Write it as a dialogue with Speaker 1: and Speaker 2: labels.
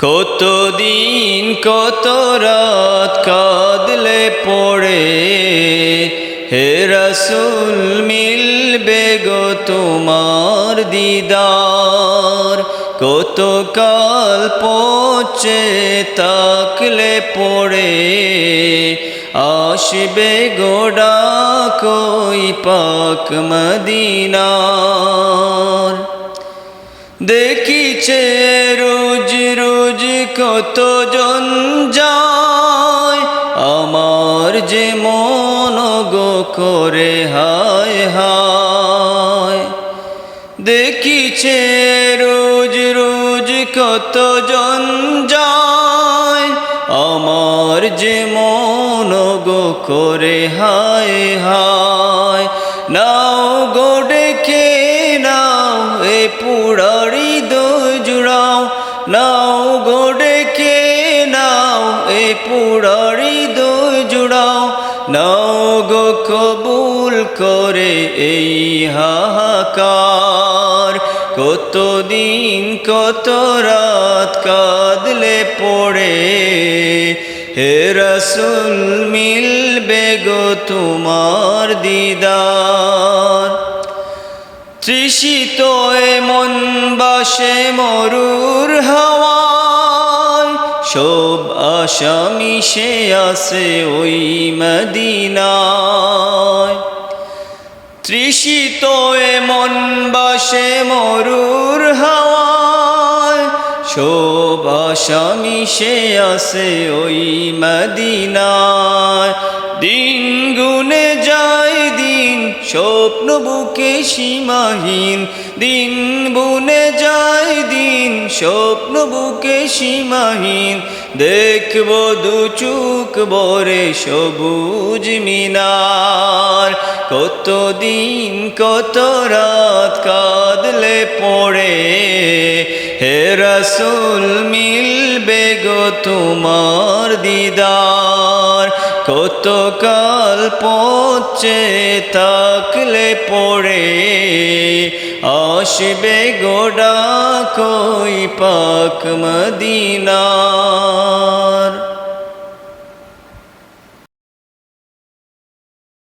Speaker 1: কতদিন কত রাত কাঁদলে পড়ে? হে রসুল, মিলবে গো তোমার দিদার। কত কাল পচে তাকলে পড়ে? আসবে গোডা কই পাক মদিনার। দেখিছে কত জন যায়? আমার যে মন গো করে হায় হায়। দেখিছে রোজ রোজ কত জন যায়? আমার যে মন গো করে হায় হায়। নাও গো ডেকে, নাও এ পুরারি দো জুড়াও নাও গো ডেকে নাও, এ পুরারি দো জুড়াও। নাও গো কবুল করে এই হাহাকার। কতদিন কত রাত কাঁদলে পড়ে। হে রসুল, মিলবে গো তোমার দিদার। তৃষিত মন বাসে মরুর হাওয়ায় সব আশা মিশে আসে ওই মদিনায়। তৃষিত মন বাসে মরুর হাওয়ায়, সব আশা মিশে আসে ওই মদিনায়। দিন গুনে যায় দিন, স্বপ্ন বুকে সীমাহীন। দিন বুনে যায় স্বপ্ন বুকে সীমাহীন, দেখব দু চুক বরে সবুজ মিনার। কত দিন কত রাত কাঁদলে পড়ে, হে রসুল, মিলবে গো তোমার দিদার। কত কাল পচে তাকলে পড়ে আসবে গোডা কই পাক মদিনা।